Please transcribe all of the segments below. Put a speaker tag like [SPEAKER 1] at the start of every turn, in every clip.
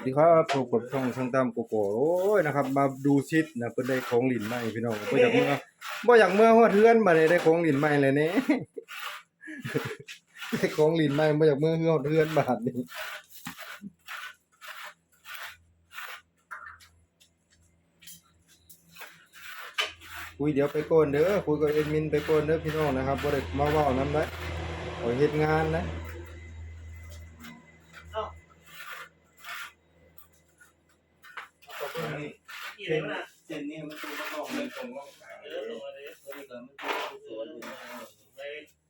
[SPEAKER 1] สวัสดีครับพบกับช่องช่างตามโกโก้โอ้ยนะครับ มาดูชิดนะเพิ่นได้ของหลินใหม่พี่น้องบ่อยากเมื่อบ่อยากเมื่อฮอดเฮือนบัดนี้ได้ของหลินใหม่เลยนี่ได้ของหลินใหม่บ่อยากเมื่อฮอดเฮือนบาดนี้คุยเดี๋ยวไปก่อนเด้อคุยกับเอ็ดมินไปก่อนเด้อพี่น้องนะครับบ่ได้มาเว้านำได้ขอเฮ็ดงานนะ
[SPEAKER 2] กี่เลยนะ
[SPEAKER 3] เส้นนี้มันตรงนอกมันตรงนอกขา
[SPEAKER 2] เออลงมาเลย
[SPEAKER 3] ตัวนี้ก็มันตรงสวนอยู่
[SPEAKER 2] ไป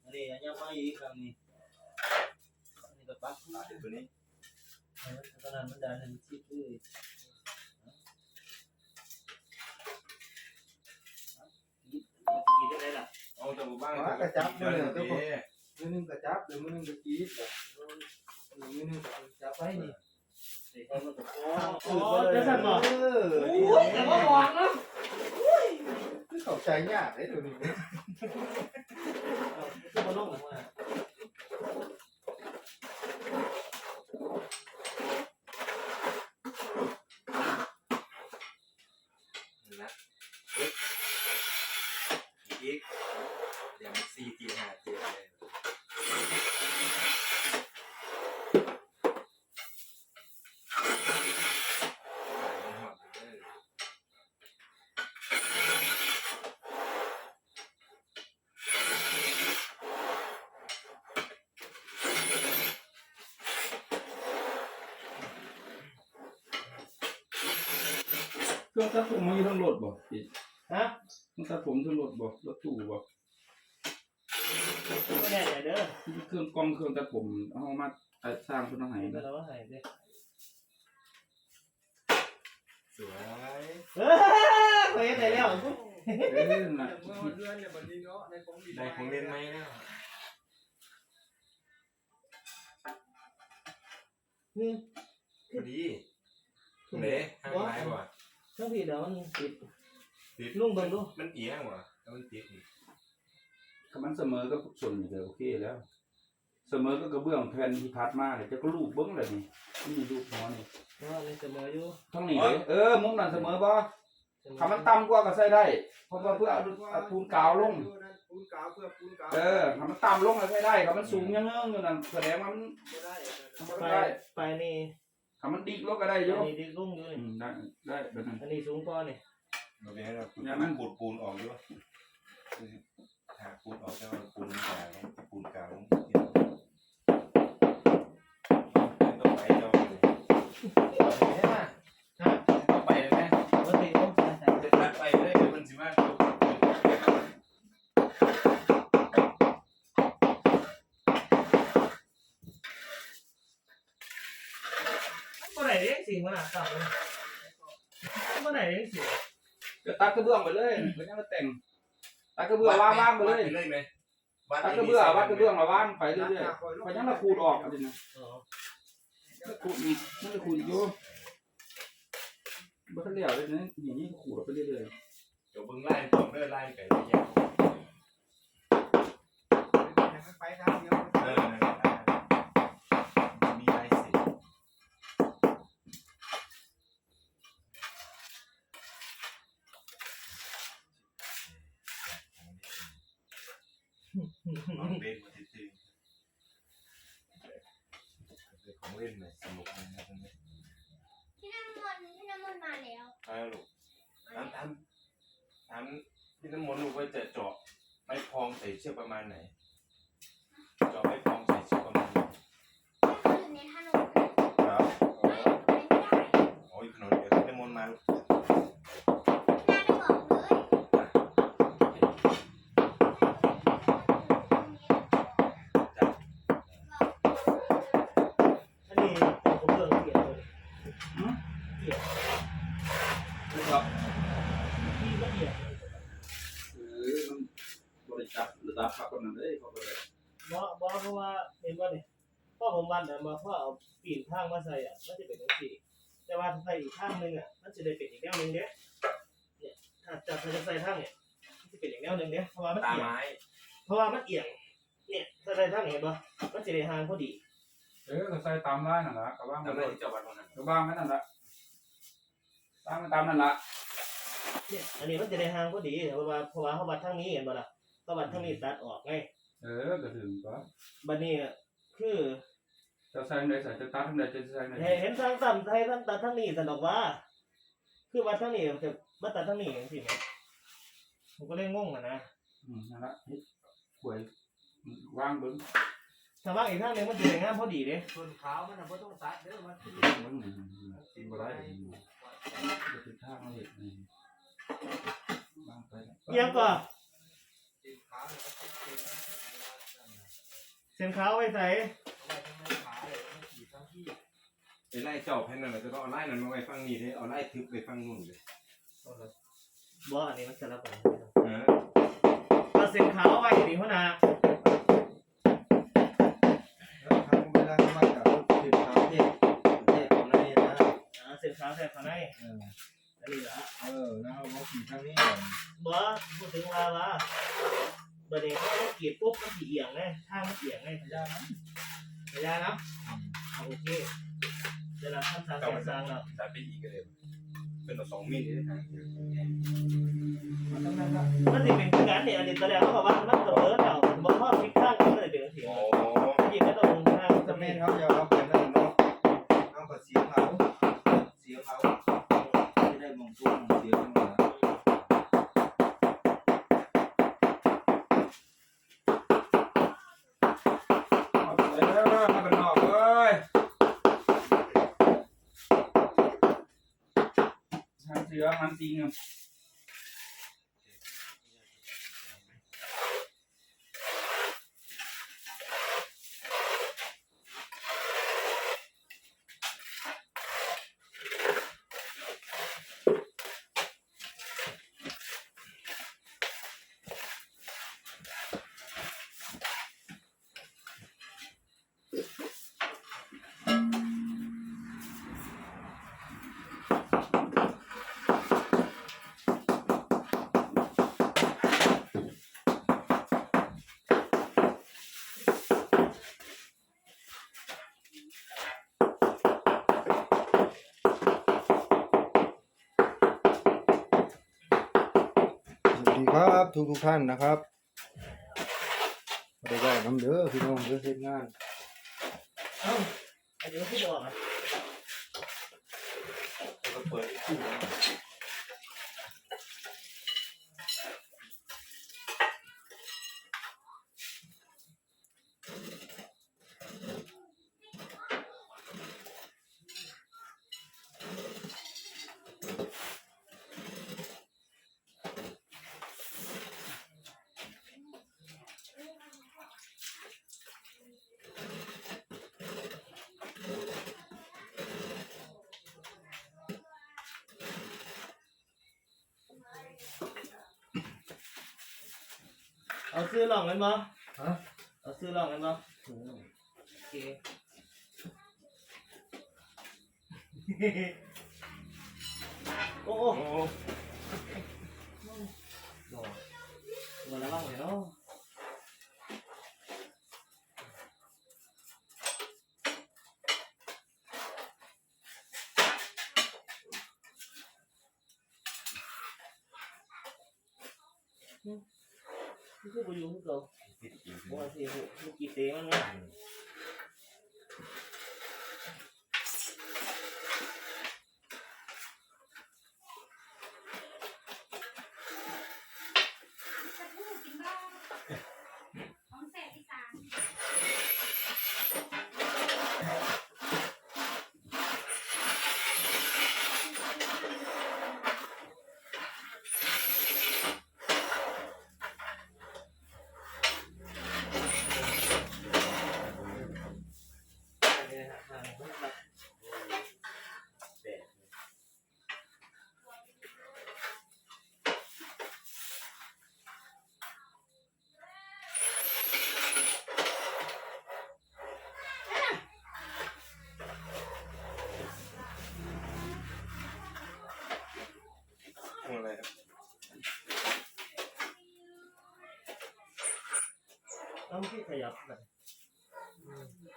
[SPEAKER 3] อันนี้ยัง ไม่อีกครั้งนี้อันนี้ก็ปักตัวนี้ตอนนั้นมันดันมันชิดเลย
[SPEAKER 2] กี่ได้ล่ะ
[SPEAKER 4] เอาแต่บ้าน
[SPEAKER 1] กระจับมือเจ้าของมือหนึงกระจับเดี๋ยวมือหนึงกระจีดเดี๋ยวมือหนึงกระจับไปนี่
[SPEAKER 2] เด็กมันก็อ๋ออ๋อจะสั่นบ่
[SPEAKER 1] เออ
[SPEAKER 2] อุ้ยแต่ว่าบอกนะ
[SPEAKER 1] เข้าใจยากเลยเดี๋ยวนี้
[SPEAKER 2] คือมันลงหลังมา
[SPEAKER 4] นะอีกอย่างสี่ตีห้าเจ็ดเลย
[SPEAKER 5] เค รื่องตัดผมมันอยู่ทั้งรถบ่พี่
[SPEAKER 2] ฮะ
[SPEAKER 5] เครื่องตัดผมทั้งรถบ่รถตู้บ่
[SPEAKER 2] ไม่แน่ใจเด้อ
[SPEAKER 5] เครื่องกล้องเครื่องตัดผมเอามาสร้างเพิ่นเอาให้
[SPEAKER 2] แต่
[SPEAKER 5] นะ
[SPEAKER 2] เราว่าหายเด้อ
[SPEAKER 4] สวย
[SPEAKER 2] เฮ้ยไปไหนแล้ว
[SPEAKER 5] เอ้ยน่ะ
[SPEAKER 1] เมื่อวันเดือนเนี่ยบัดนี้เนาะในของดี
[SPEAKER 4] ได้ของเล่นไหมนะ
[SPEAKER 2] นี่
[SPEAKER 4] พอดีเละข้างไหนวะ
[SPEAKER 2] ช่างพี่เดี๋ยวมันติด
[SPEAKER 4] ติด
[SPEAKER 2] ลุงเบิ่งดู
[SPEAKER 4] มันเอียงวะแล้วมันติด
[SPEAKER 5] ถ้ามันเสมอก็ส่วนนี่ก็โอเคแล้ว เสมอก็กระเบื้องแผ่นที่พัดมาเลยจะก็รูปเบิ่งเลยนี่นี่รูปหัวนี่
[SPEAKER 2] ว่ามันเสมออยู่
[SPEAKER 5] ทั้งนี้เลยเออมุมนั้นเสมอบ่ถ้ามันต่ำกว่าก็ใส่ได้เพราะว่าเพื่อเอาเอาปูนกาวลง
[SPEAKER 1] ปูนกาวเพื่อปูนกาว
[SPEAKER 5] เออถ้ามันต่ำลงก็ใส่ได้ถ้ามันสูงยังเงื้ออยู่นั่นแสดงว่ามัน
[SPEAKER 1] บ่ได้
[SPEAKER 5] มัน
[SPEAKER 2] ไป
[SPEAKER 5] ก็ได้
[SPEAKER 2] ไปนี่
[SPEAKER 5] ถ้ามันดิกลงก็ได้อยู่
[SPEAKER 2] อันนี้ดิลุงอยู่
[SPEAKER 5] อื
[SPEAKER 2] นี่
[SPEAKER 5] มได้ได้แบบนั้น
[SPEAKER 2] อันนี้สูงพอนี่
[SPEAKER 4] เราเป็นเรามันปูดปูนออกด้วยหากปูนออกแล้วปูนกลางปูนก มื่
[SPEAKER 2] อ
[SPEAKER 4] ไห
[SPEAKER 2] ร่เลี้ยงสิมันอะต่ำเลยเมื่อไหร่เลี้ยงสิ
[SPEAKER 5] ก็ตัดกระเบื้องไปเลยไม่ต้องมาแต่งตัดกระเบื้องว่างว่างไปเลย
[SPEAKER 4] เลยไหม
[SPEAKER 5] ตัดกระเบื้องวัดกระเบื้องมาว่างไปเรื่อยๆเพราะฉะนั้นเราขูดออกอะไรนะ
[SPEAKER 2] อ๋อ
[SPEAKER 5] ขูดอีกมันจะขูดอีกอยู่บ่ทันแล้วเลยนะอย่างนี้ขูดออกไปเรื่อย
[SPEAKER 4] เดี๋ยวเบิ้งไล่ตองเด้อไล่ไก่แยก
[SPEAKER 1] ไปทางเดียว
[SPEAKER 4] เออมี ของเล่นมาตื้อของเล่นเลยสนุกนะ
[SPEAKER 6] พี่น้ำมนต์พี่น้ำมนต์มาแล้ว
[SPEAKER 4] เอาลูกถามถามถามพี่น้ำมนต์ลูกว่าจะเจาะไม้พองใส่เชือกประมาณไหน เจาะไม้พองใส่เชือกประมาณไหน
[SPEAKER 6] เขาอยู่ในถนน
[SPEAKER 4] ครับ
[SPEAKER 6] ไม่ไม่ได้
[SPEAKER 4] โอ้ยขนมเดี๋ยวพี่น้ำมนต์มาลูก
[SPEAKER 6] น่าไปบอกเลย
[SPEAKER 2] อันนี้ผมเบิ่งเกียร์เลย
[SPEAKER 5] ๆนะครับ
[SPEAKER 2] ที่ละเอียด
[SPEAKER 5] เออมันบริจาคระดับพักคนนั้นเด้เขาก็ได้
[SPEAKER 2] บอบอก เพราะว่าเห็นว่าเนี่ยพ่อผมวันเนี่ยมาพ่อเอาปีนข้างมาใส่อะมันจะเป็นทั้งสี่แต่ว่าถ้าใส่อีกข้างหนึงอะมันจะได้เป็นอีกแนวหนึงเด้เนี่ยถ้าจะถ้าจะใส่ข้างเนี่ยมันจะเป็นอีกแนวหนึงเด้เพราะว่ามัน
[SPEAKER 4] ตา
[SPEAKER 2] เอียง
[SPEAKER 4] ไม้
[SPEAKER 2] เพราะว่ามันเอียง เนี่ยถ้าใส่ข้างนี้เห็นปะมันจะได้ห่างพอดี
[SPEAKER 4] เเอ
[SPEAKER 5] อก็ใส่ตามร้านนั่นละก็ว่าง
[SPEAKER 4] ทำ
[SPEAKER 5] มัน
[SPEAKER 4] ได้ที่เจ้าวัดวันนั้น
[SPEAKER 5] ก็ว่างไว้นั่นละตามมันตามนั่นละ
[SPEAKER 2] เนี่ยอันนี้มันจะได้ห่างพอดีเพราะว่าเพราะว่าเขาวัดทางนี้เห็นบ่ล่ะเขาวัดทางนี้ตัดออกไง
[SPEAKER 5] เออก็ถึงก็
[SPEAKER 2] บัดนี้คือ
[SPEAKER 5] จะใส่ไหนใส่จะตัดทางใดจะใส่ไหน
[SPEAKER 2] เห็นทางต่ำไทยทางตัดทางนี้สนอกว่า คือวัดทางนี้จะมาตัดทางนี้จังซี่แหมผมก็เลยงงอะนะ
[SPEAKER 5] อืมนั่นละเฮ็ดหวยว่างเบิ้ง
[SPEAKER 2] ถ้าว่างอีกทางหนึงมันจะได้งามพอดีเด้
[SPEAKER 3] ส่วนขาวมันน่ะบ่ต้องตัดเด้อมันขึ้น
[SPEAKER 5] เบิ้งกินบ่ได้จะติดทางมาเห็ดนี่ว่างไปแล้ว
[SPEAKER 2] เอียงก่อน
[SPEAKER 3] เส้น
[SPEAKER 2] ขาวไว้ใส่
[SPEAKER 3] เอาไว้ทางในขาเลยมันขีดทั้งที่
[SPEAKER 4] ไอ้ไล่เจ้าแผ่นนั่นแหละจะต้องเอาไล่นั้นมาไว้ฟังนี่เลยเอาไล่ทึบไปฟังนู่นเลย
[SPEAKER 2] บ่อันนี้มันสลับกัน
[SPEAKER 4] เออ
[SPEAKER 2] เอาเส้นขาวไว้ดีหัวหน้า
[SPEAKER 1] แล้วครั้งเวลาเขามาจากติดขาวเทศเทศของในนะ
[SPEAKER 2] อ่าเส้นขาวใส่ข้างใน
[SPEAKER 1] เออ
[SPEAKER 2] อันนี้ล่ะ
[SPEAKER 1] เออแล้วเอามาขีดทางนี้ก่อน
[SPEAKER 2] บ่พูดถึงว่าว่า บัดนี้เขาเอากรีดปุ๊บมันสิเอียงไงทางมันเอียงไงพยานะพยานะเอาโอเคเดี๋ยวเราทำทางเส้นสร้างแล้ว
[SPEAKER 4] ตัดไปอีกก็เลยเป็นตัวสองมิลเลยนะ
[SPEAKER 1] มาทางนั้นละ
[SPEAKER 2] มันสิเป็นคือกันเนี่ยอันนี้ตอนแรกเขาบอกว่ามัน เสือ
[SPEAKER 1] มันจ
[SPEAKER 5] ริงอะ
[SPEAKER 1] ดีครับทุกทุกท่านนะครับบ่ได้ว่าน้ำเด้อพี่น้องเด้อเฮ็ดงาน
[SPEAKER 2] เอ้าเดี๋ยวพี่บอกอะ
[SPEAKER 4] แล้วก็เปิดคู่
[SPEAKER 2] เอาซื้อลองกันบ่
[SPEAKER 1] ฮะ
[SPEAKER 2] เอาซื้อลองกันบ่โอเค โอ้โห
[SPEAKER 4] โอ้
[SPEAKER 2] มาแล้วบ้างเลยเนาะนี่ คือบุญยูคือเก่า
[SPEAKER 4] ผิดอีก
[SPEAKER 2] ว่าสิลูกกี่เตะมันเนาะ
[SPEAKER 6] จะพูดกินบ้างของแสบอีสาน
[SPEAKER 2] เนี่ยฮะทางมันแบบแดด
[SPEAKER 4] อะไรครับ
[SPEAKER 2] ต้องที่ขยับแบบ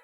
[SPEAKER 4] เ